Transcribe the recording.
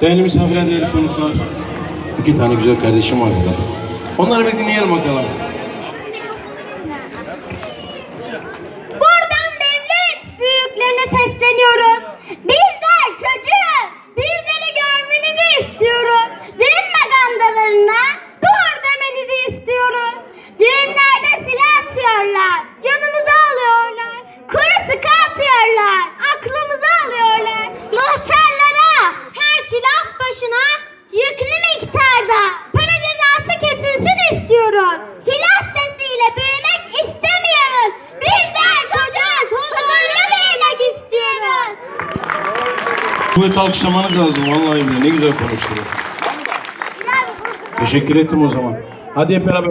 Değerli misafirler, değerli konuklar. İki tane güzel kardeşim var burada. Onları bir dinleyelim bakalım. Buradan devlet büyüklerine sesleniyoruz. Bizler çocuğum. Bizleri görmenizi istiyoruz. Düğün magandalarına dur demenizi istiyoruz. Düğünlerde silah atıyorlar. Canımızı alıyorlar. Kuru sıkı atıyorlar. İstiyoruz. Silah sesiyle büyümek istemiyoruz. Bizler çocuğuz. Huzurlu büyümek istiyoruz. Kuvvet alkışlamanız lazım vallahi bile. Ne güzel konuştunuz. Teşekkür ettim o zaman. Hadi hep beraber.